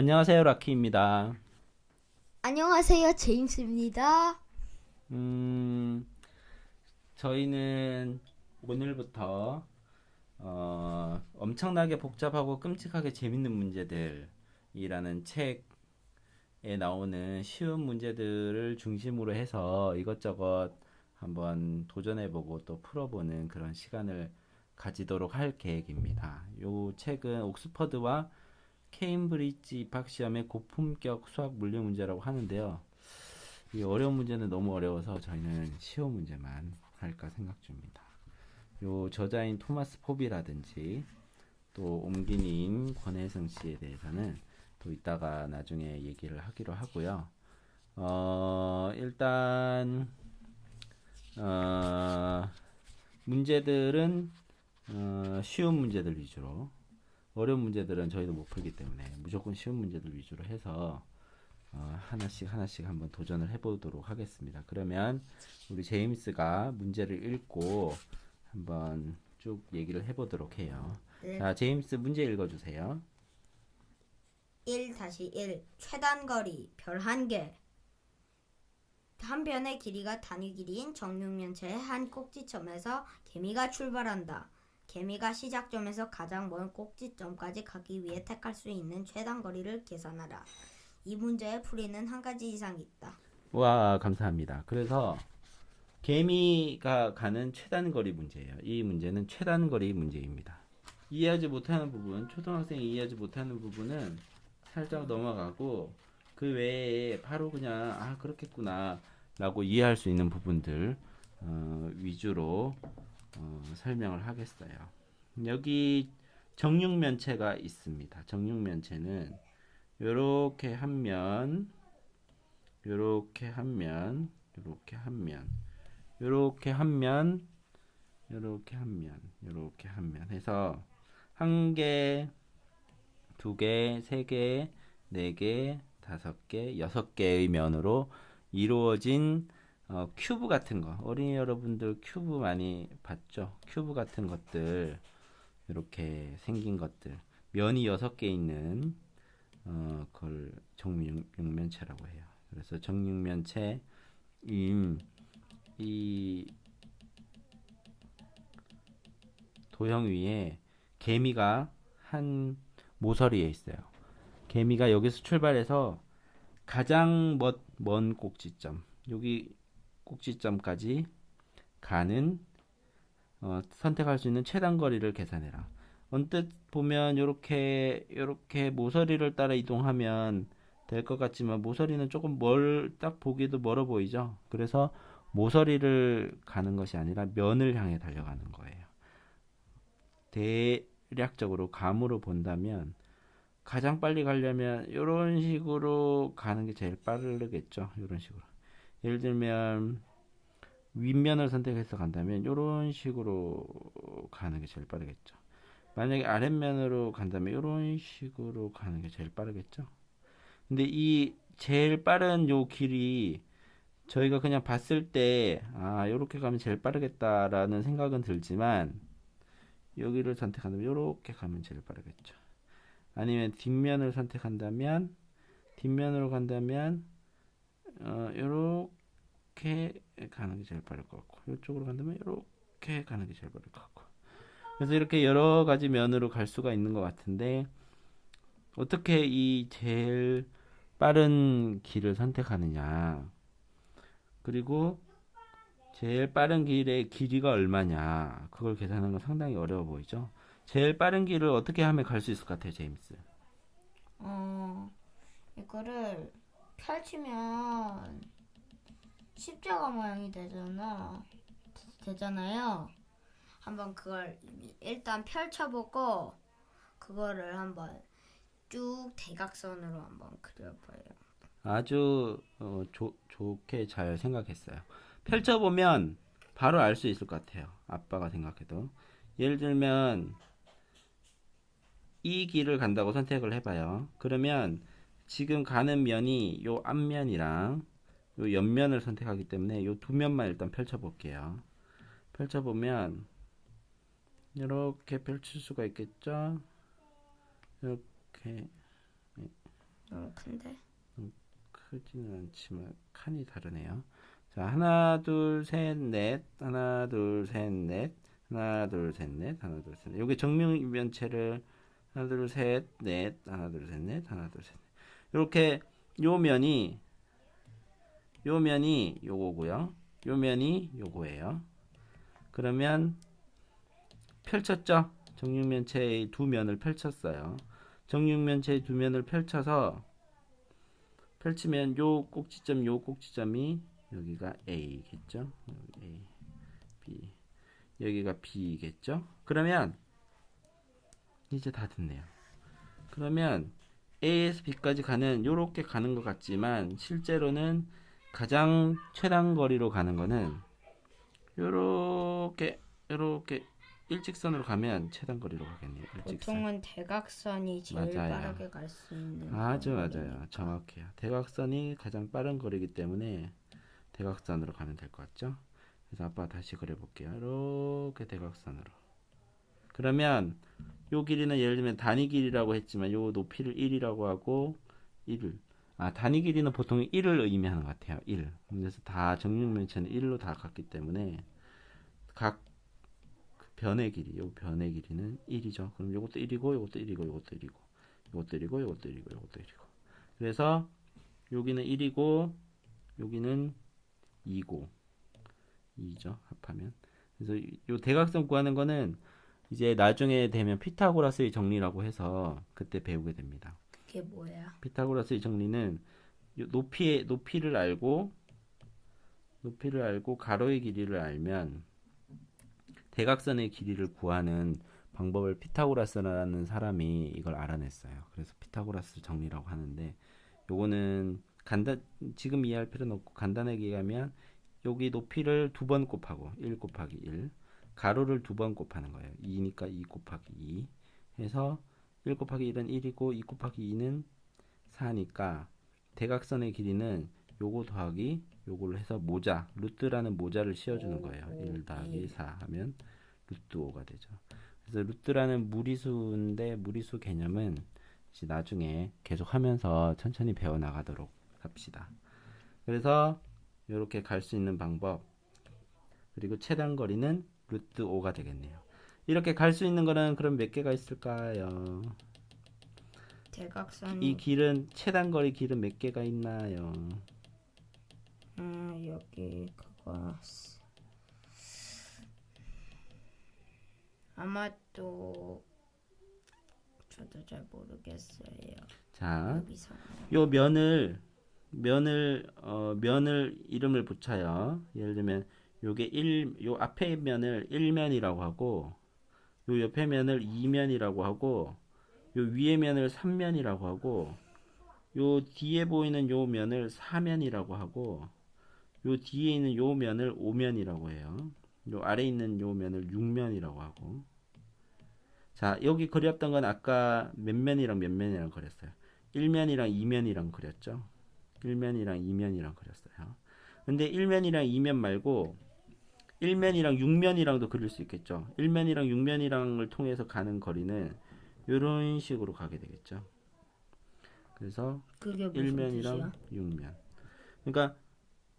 안녕하세요, 라키입니다. 안녕하세요, 제임스입니다. 음, 저희는 오늘부터 어, 엄청나게 복잡하고 끔찍하게 재밌는 문제들이라는 책에 나오는 쉬운 문제들을 중심으로 해서 이것저것 한번 도전해보고 또 풀어보는 그런 시간을 가지도록 할 계획입니다. 이 책은 옥스퍼드와 케임브리지 입학 시험의 고품격 수학 물리 문제라고 하는데요. 이 어려운 문제는 너무 어려워서 저희는 쉬운 문제만 할까 생각 중입니다. 요 저자인 토마스 포비라든지 또 옮기님 권혜성 씨에 대해서는 또 이따가 나중에 얘기를 하기로 하고요. 어, 일단 어, 문제들은 어, 쉬운 문제들 위주로 어려운 문제들은 저희도 못 풀기 때문에 무조건 쉬운 문제들 위주로 해서 어, 하나씩 하나씩 한번 도전을 해보도록 하겠습니다. 그러면 우리 제임스가 문제를 읽고 한번 쭉 얘기를 해보도록 해요. 네. 자, 제임스 문제 읽어주세요. 1-1 최단거리 별 한 개. 한 변의 길이가 단위 길이인 정육면체의 한 꼭지점에서 개미가 출발한다. 개미가 시작점에서 가장 먼 꼭지점까지 가기 위해 택할 수 있는 최단 거리를 계산하라. 이 문제의 풀이는 한 가지 이상 있다. 와, 감사합니다. 그래서 개미가 가는 최단 거리 문제예요. 이 문제는 최단 거리 문제입니다. 이해하지 못하는 부분, 초등학생이 이해하지 못하는 부분은 살짝 넘어가고 그 외에 바로 그냥 아 그렇겠구나라고 이해할 수 있는 부분들 어, 위주로 어, 설명을 하겠어요. 여기 정육면체가 있습니다. 정육면체는 요렇게 한 면, 요렇게 한 면, 요렇게 한 면, 요렇게 한 면, 요렇게 한 면, 요렇게 한 면 해서 한 개, 두 개, 세 개, 네 개, 다섯 개, 여섯 개의 면으로 이루어진 어, 큐브 같은 거 어린이 여러분들 큐브 많이 봤죠? 큐브 같은 것들 이렇게 생긴 것들 면이 여섯 개 있는 어, 그걸 정육면체라고 해요. 그래서 정육면체 이 도형 위에 개미가 한 모서리에 있어요. 개미가 여기서 출발해서 가장 먼, 먼 꼭지점 여기 꼭지점까지 가는 어, 선택할 수 있는 최단 거리를 계산해라. 언뜻 보면 이렇게 이렇게 모서리를 따라 이동하면 될 것 같지만 모서리는 조금 멀 딱 보기도 멀어 보이죠. 그래서 모서리를 가는 것이 아니라 면을 향해 달려가는 거예요. 대략적으로 감으로 본다면 가장 빨리 가려면 이런 식으로 가는 게 제일 빠르겠죠. 이런 식으로. 예를 들면 윗면을 선택해서 간다면 이런 식으로 가는 게 제일 빠르겠죠. 만약에 아랫면으로 간다면 이런 식으로 가는 게 제일 빠르겠죠. 근데 이 제일 빠른 요 길이 저희가 그냥 봤을 때, 아, 요렇게 가면 제일 빠르겠다라는 생각은 들지만, 여기를 선택한다면 요렇게 가면 제일 빠르겠죠. 아니면 뒷면을 선택한다면, 뒷면으로 간다면, 어, 요렇게 가는 게 제일 빠를 것 같고, 이쪽으로 간다면 요렇게 가는 게 제일 빠를 것 같고. 그래서 이렇게 여러 가지 면으로 갈 수가 있는 것 같은데, 어떻게 이 제일 빠른 길을 선택하느냐. 그리고 제일 빠른 길의 길이가 얼마냐. 그걸 계산하는 건 상당히 어려워 보이죠? 제일 빠른 길을 어떻게 하면 갈 수 있을 것 같아요, 제임스? 어, 이거를 펼치면 십자가 모양이 되잖아. 되잖아요. 한번 그걸 일단 펼쳐보고 그거를 한번 쭉 대각선으로 한번 그려봐요. 아주 어, 조, 좋게 잘 생각했어요. 펼쳐보면 바로 알 수 있을 것 같아요. 아빠가 생각해도. 예를 들면 이 길을 간다고 선택을 해봐요. 그러면 지금 가는 면이 요 앞면이랑 요 옆면을 선택하기 때문에 요 두 면만 일단 펼쳐 볼게요. 펼쳐 보면 이렇게 펼칠 수가 있겠죠? 이렇게 너무 큰데. 크지는 않지만 칸이 다르네요. 자, 하나, 둘, 셋, 넷. 하나, 둘, 셋, 넷. 하나, 둘, 셋, 넷. 하나, 둘, 셋, 넷. 요게 정육면체를 하나, 둘, 셋, 넷. 하나, 둘, 셋, 넷. 하나, 둘, 셋, 넷. 이렇게 요 면이 요 면이 요거고요. 요 면이 요거예요. 그러면 펼쳤죠? 정육면체의 두 면을 펼쳤어요. 정육면체의 두 면을 펼쳐서 펼치면 요 꼭지점 요 꼭지점이 여기가 A겠죠? 여기 A, B 여기가 B겠죠? 그러면 이제 다 됐네요. 그러면 A에서 B까지 가는 요렇게 가는 것 같지만 실제로는 가장 최단 거리로 가는 거는 요렇게 요렇게 일직선으로 가면 최단 거리로 가겠네요. 일직선. 보통은 대각선이 제일 맞아요. 빠르게 갈 수 있는. 아주. 맞아요. 정확해요. 대각선이 가장 빠른 거리이기 때문에 대각선으로 가면 될 것 같죠? 그래서 아빠 다시 그려볼게요. 이렇게 대각선으로. 그러면 요 길이는 예를 들면 단위 길이라고 했지만 요 높이를 1이라고 하고 1을 아 단위 길이는 보통 1을 의미하는 것 같아요. 1. 그래서 다 정육면체는 1로 다 갔기 때문에 각그 변의 길이, 요 변의 길이는 1이죠. 그럼 요것도 1이고 요것도 1이고 요것도 1이고 요것도 1이고 요것도 1이고 요것도 1이고 그래서 여기는 1이고 여기는 2고 2죠 합하면 그래서 이- 요 대각선 구하는 거는 이제 나중에 되면 피타고라스의 정리라고 해서 그때 배우게 됩니다 그게 뭐야? 피타고라스의 정리는 요 높이의 높이를 알고 높이를 알고 가로의 길이를 알면 대각선의 길이를 구하는 방법을 피타고라스라는 사람이 이걸 알아냈어요. 그래서 피타고라스 정리라고 하는데 요거는 간단 지금 이해할 필요는 없고 간단하게 얘기하면 여기 높이를 두 번 곱하고 1 곱하기 1 가로를 두 번 곱하는 거예요. 2니까 2 곱하기 2 해서 1 곱하기 1은 1이고 2 곱하기 2는 4니까 대각선의 길이는 요거 더하기 요걸로 해서 모자 루트라는 모자를 씌워주는 거예요. 1 더하기 4 하면 루트 5가 되죠. 그래서 루트라는 무리수인데 무리수 개념은 나중에 계속 하면서 천천히 배워 나가도록 합시다. 그래서 이렇게 갈 수 있는 방법 그리고 최단 거리는 루트 5가 되겠네요. 이렇게 갈 수 있는 거는 그럼 몇 개가 있을까요? 대각선이 이 길은 최단 거리 길은 몇 개가 있나요? 음 여기 그거 쓰- 아마 또 저도 잘 모르겠어요. 자, 요 면을 면을 어 면을 이름을 붙여요. 예를 들면 요게 1, 요 앞에 면을 1면이라고 하고 요 옆에 면을 2면이라고 하고 요 위에 면을 3면이라고 하고 요 뒤에 보이는 요 면을 4면이라고 하고 요 뒤에 있는 요 면을 5면이라고 해요. 요 아래 있는 요 면을 6면이라고 하고 자, 여기 그렸던 건 아까 몇 면이랑 몇 면이랑 그렸어요. 1면이랑 2면이랑 그렸죠. 1면이랑 2면이랑 그렸어요. 근데 1면이랑 2면 말고 1면이랑 6면이랑도 그릴 수 있겠죠. 1면이랑 6면이랑을 통해서 가는 거리는 이런 식으로 가게 되겠죠. 그래서 그게 무슨 1면이랑 뜻이야? 6면. 그러니까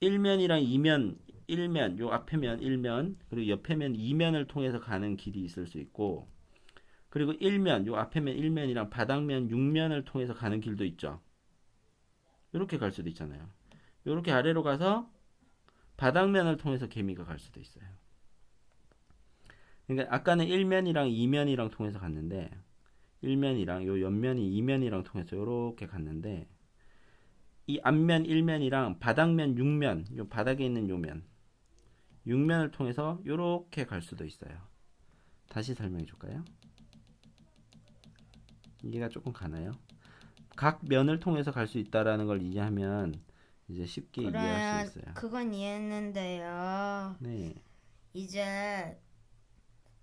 1면이랑 2면, 1면, 요 앞에 면 1면, 그리고 옆에 면 2면을 통해서 가는 길이 있을 수 있고, 그리고 1면, 요 앞에 면 1면이랑 바닥면 6면을 통해서 가는 길도 있죠. 이렇게 갈 수도 있잖아요. 이렇게 아래로 가서 바닥면을 통해서 개미가 갈 수도 있어요. 그러니까 아까는 1면이랑 2면이랑 통해서 갔는데 1면이랑 요 옆면이 2면이랑 통해서 이렇게 갔는데 이 앞면 1면이랑 바닥면 6면, 요 바닥에 있는 요 면, 6면을 통해서 이렇게 갈 수도 있어요. 다시 설명해 줄까요? 이해가 조금 가나요? 각 면을 통해서 갈 수 있다라는 걸 이해하면 이제 쉽게 이해할 수 있어요. 그건 이해했는데요. 네. 이제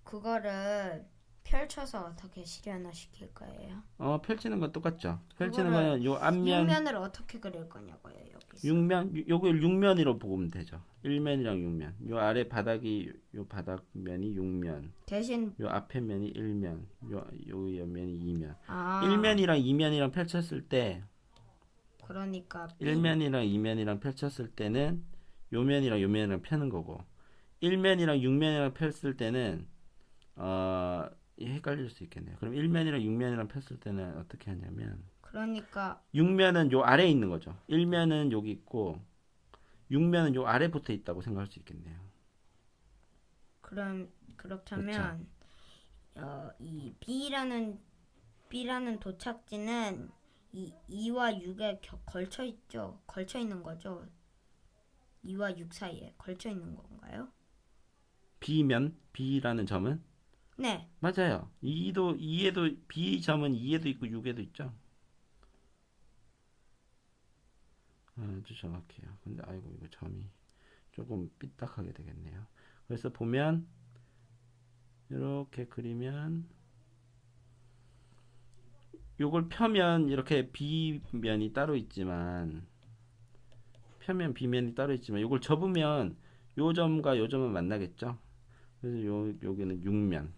그거를 펼쳐서 어떻게 실현화 시킬 거예요? 어, 펼치는 건 똑같죠. 펼치는 거는 요 앞면 육면을 어떻게 그릴 거냐고요, 여기서. 6면 요걸 6면으로 보면 되죠. 1면이랑 6면. 요 아래 바닥이 요 바닥면이 6면. 대신 요 앞에 면이 1면. 요요 옆면이 2면. 아 1면이랑 2면이랑 펼쳤을 때 그러니까 B, 일면이랑 이면이랑 펼쳤을 때는 요면이랑 요면이랑 펴는 거고 일면이랑 육면이랑 펼칠 때는 어 헷갈릴 수 있겠네요. 그럼 일면이랑 육면이랑 폈을 때는 어떻게 하냐면 그러니까 육면은 요 아래에 있는 거죠. 일면은 여기 있고 육면은 요 아래 붙어 있다고 생각할 수 있겠네요. 그럼 그렇다면 어, 이 B라는 B라는 도착지는 이 2와 6에 겨, 걸쳐 있죠. 걸쳐 있는 거죠. 2와 6 사이에 걸쳐 있는 건가요? B면 B라는 점은 네. 맞아요. 2도 2에도 B 점은 2에도 있고 6에도 있죠. 아주 정확해요. 근데 아이고 이거 점이 조금 삐딱하게 되겠네요. 그래서 보면 이렇게 그리면 요걸 펴면 이렇게 B면이 따로 있지만 펴면 B면이 따로 있지만 요걸 접으면 요 점과 요 점은 만나겠죠. 그래서 요 여기는 6면.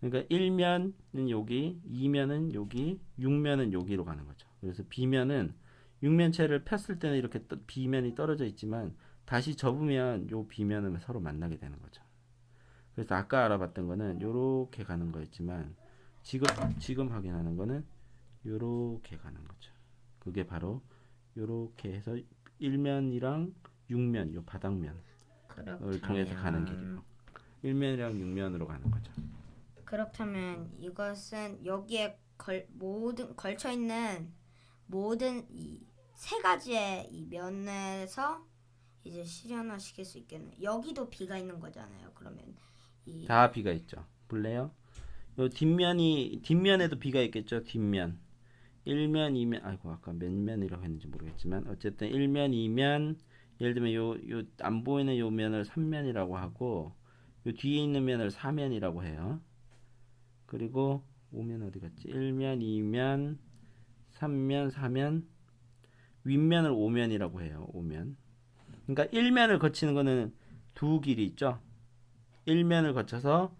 그러니까 1면은 여기, 2면은 여기, 6면은 여기로 가는 거죠. 그래서 B면은 6면체를 폈을 때는 이렇게 떠- B면이 떨어져 있지만 다시 접으면 요 B면은 서로 만나게 되는 거죠. 그래서 아까 알아봤던 거는 요렇게 가는 거였지만 지금 지금 확인하는 거는 요렇게 가는 거죠. 그게 바로 요렇게 해서 1면이랑 6면, 요 바닥면을 통해서 가는 길이에요. 1면이랑 6면으로 가는 거죠. 그렇다면 이것은 여기에 걸 모든 걸쳐 있는 모든 이 세 가지의 이 면에서 이제 실현화 시킬 수 있겠네. 여기도 B가 있는 거잖아요. 그러면 이다 B가 있죠. 볼래요? 요 뒷면이 뒷면에도 B가 있겠죠. 뒷면. 1면, 2면. 아이고 아까 몇 면이라고 했는지 모르겠지만 어쨌든 1면, 2면 예를 들면 요 요 안 보이는 요 면을 3면이라고 하고 요 뒤에 있는 면을 4면이라고 해요. 그리고 5면 어디 갔지? 1면, 2면, 3면, 4면 윗면을 5면이라고 해요. 5면. 그러니까 1면을 거치는 거는 두 길이 있죠. 1면을 거쳐서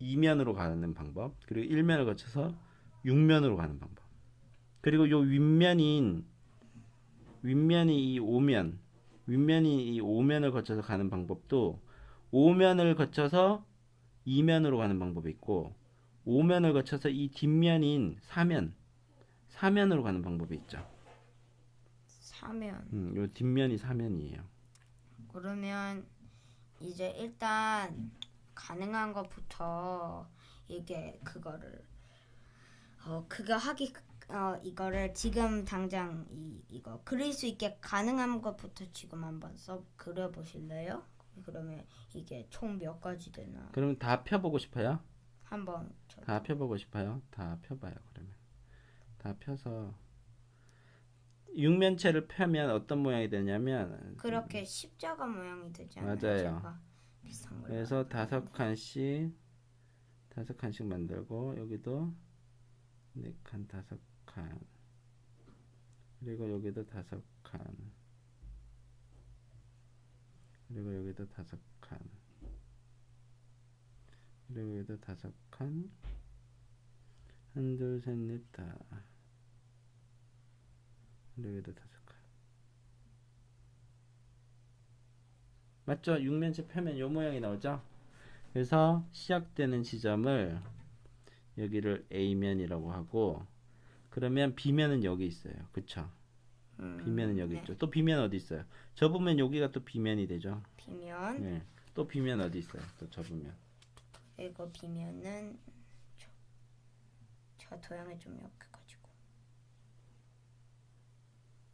2면으로 가는 방법, 그리고 1면을 거쳐서 6면으로 가는 방법. 그리고 요 윗면인 윗면이 이 5면, 윗면이 이 5면을 거쳐서 가는 방법도 5면을 거쳐서 2면으로 가는 방법이 있고 5면을 거쳐서 이 뒷면인 4면, 4면으로 가는 방법이 있죠. 사면 음, 요 뒷면이 4면이에요. 그러면 이제 일단 가능한 것부터 이게 그거를 어 그거 하기 어 이거를 지금 당장 이 이거 그릴 수 있게 가능한 것부터 지금 한번 써 그려 보실래요? 그러면 이게 총 몇 가지 되나 그러면 다 펴보고 싶어요? 한번 저다 펴보고 싶어요? 다 펴봐요, 그러면. 다 펴서 육면체를 펴면 어떤 모양이 되냐면 그렇게 십자가 모양이 되지 않아요? 맞아요. 제가 비슷한 걸 그래서 다섯 칸씩 다섯 칸씩 만들고 여기도 네 칸 다섯 칸. 그리고 여기도 다섯 칸. 그리고 여기도 다섯 칸. 그리고 여기도 다섯 칸. 한둘 셋넷 다. 그리고 여기도 다섯 칸 맞죠? 육면체 펴면 요 모양이 나오죠? 그래서 시작되는 지점을 여기를 A면이라고 하고 그러면 B면은 여기 있어요. 그쵸? 음, B면은 여기 네. 있죠. 또 B면 어디 있어요? 접으면 여기가 또 B면이 되죠. 비면 네. 또 B면 어디 있어요? 또 접으면. 그리고 비면은 저, 저 도형이 좀 약해가지고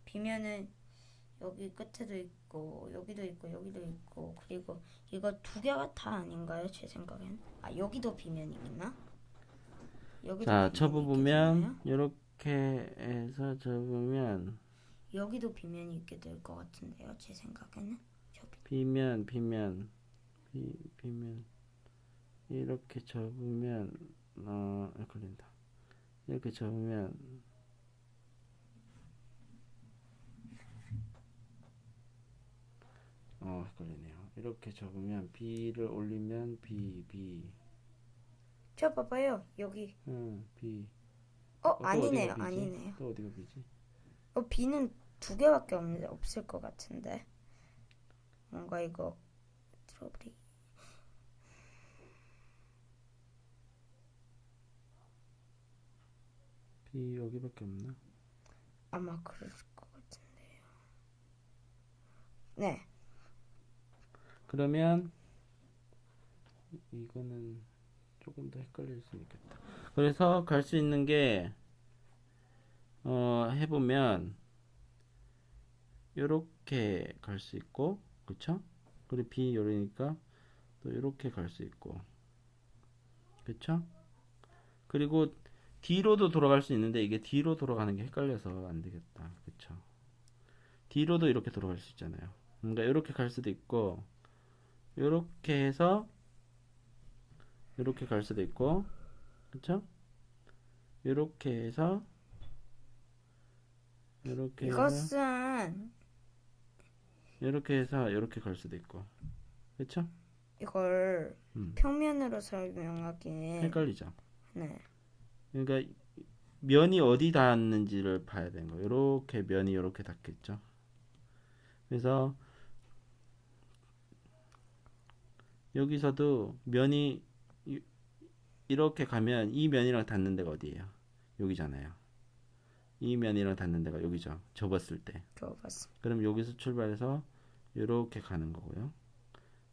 비면은 여기 끝에도 있고 여기도 있고 여기도 있고 그리고 이거 두 개가 다 아닌가요 제 생각엔? 아 여기도 비면이 있나? 여기도 자, 비면이 접어보면 있겠잖아요? 이렇게 해서 접으면 여기도 비면이 있게 될 것 같은데요 제 생각에는? B면 B면 B B면. 이렇게 접으면 어 걸린다. 이렇게 접으면 어 걸리네요. 이렇게 접으면 B를 올리면 B B 저 봐봐요 여기 응 B 어 또 아니네요 어디가 B지? 아니네요. 또 어디가 B지? 어 B는 두 개밖에 없는데 없을 것 같은데 뭔가 이거 트러블이 B 여기밖에 없나? 아마 그럴 것 같은데요. 네 그러면 이- 이거는 조금 더 헷갈릴 수 있겠다. 그래서 갈 수 있는 게 어, 해보면 요렇게 갈 수 있고, 그쵸? 그리고 B 요러니까 또 요렇게 갈 수 있고, 그쵸? 그리고 뒤로도 돌아갈 수 있는데 이게 뒤로 돌아가는 게 헷갈려서 안 되겠다, 그쵸? 뒤로도 이렇게 돌아갈 수 있잖아요. 그러니까 이렇게 갈 수도 있고, 요렇게 해서 요렇게 갈 수도 있고 그쵸? 요렇게 해서 해서 이것은 요렇게 해서 요렇게 갈 수도 있고 그쵸? 이걸 음. 평면으로 설명하기엔 헷갈리죠? 네 그러니까 면이 어디 닿았는지를 봐야 되는 거예요. 요렇게 면이 요렇게 닿겠죠? 그래서 여기서도 면이 이- 이렇게 가면 이 면이랑 닿는 데가 어디예요? 여기잖아요. 이 면이랑 닿는 데가 여기죠. 접었을 때. 좋았습니다. 그럼 여기서 출발해서 이렇게 가는 거고요.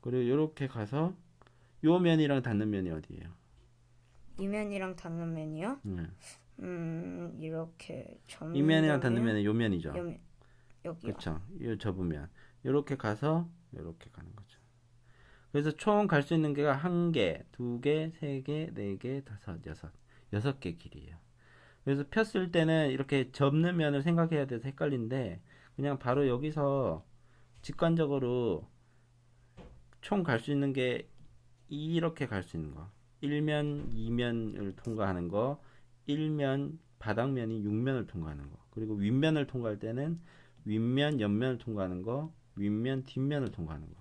그리고 이렇게 가서 요 면이랑 닿는 면이 어디예요? 이 면이랑 닿는 면이요? 네. 음 이렇게 점 이 면이랑 닿는 면은 요 면이죠. 요 면- 여기요. 그렇죠. 이 접으면 이렇게 가서 이렇게 가는 거죠. 그래서 총 갈 수 있는 개가 한 개, 두 개, 세 개, 네 개, 다섯, 여섯, 여섯 개 길이에요. 그래서 폈을 때는 이렇게 접는 면을 생각해야 돼서 헷갈린데 그냥 바로 여기서 직관적으로 총 갈 수 있는 게 이렇게 갈 수 있는 거. 1면, 2면을 통과하는 거, 1면, 바닥면이 6면을 통과하는 거. 그리고 윗면을 통과할 때는 윗면, 옆면을 통과하는 거, 윗면, 뒷면을 통과하는 거.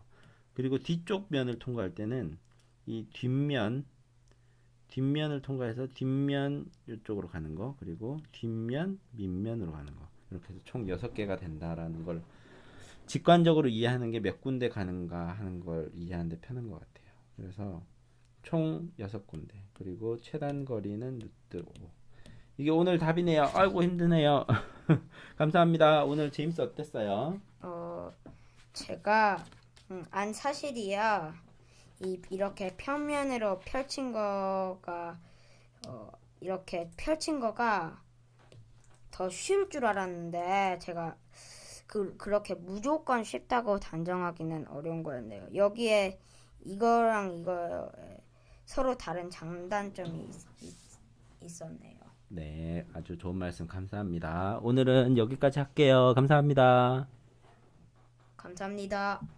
그리고 뒤쪽 면을 통과할 때는 이 뒷면, 뒷면을 통과해서 뒷면 이쪽으로 가는 거, 그리고 뒷면, 밑면으로 가는 거. 이렇게 해서 총 6개가 된다라는 걸 직관적으로 이해하는 게 몇 군데 가는가 하는 걸 이해하는 데 편한 것 같아요. 그래서 총 6군데. 그리고 최단 거리는 루트 5. 이게 오늘 답이네요. 아이고 힘드네요. 감사합니다. 오늘 제임스 어땠어요? 어 제가 음, 안 사실이야. 이 이렇게 평면으로 펼친 거가 어, 이렇게 펼친 거가 더 쉬울 줄 알았는데 제가 그 그렇게 무조건 쉽다고 단정하기는 어려운 거였네요. 여기에 이거랑 이거 서로 다른 장단점이 있, 있, 있었네요. 네, 아주 좋은 말씀 감사합니다. 오늘은 여기까지 할게요. 감사합니다. 감사합니다.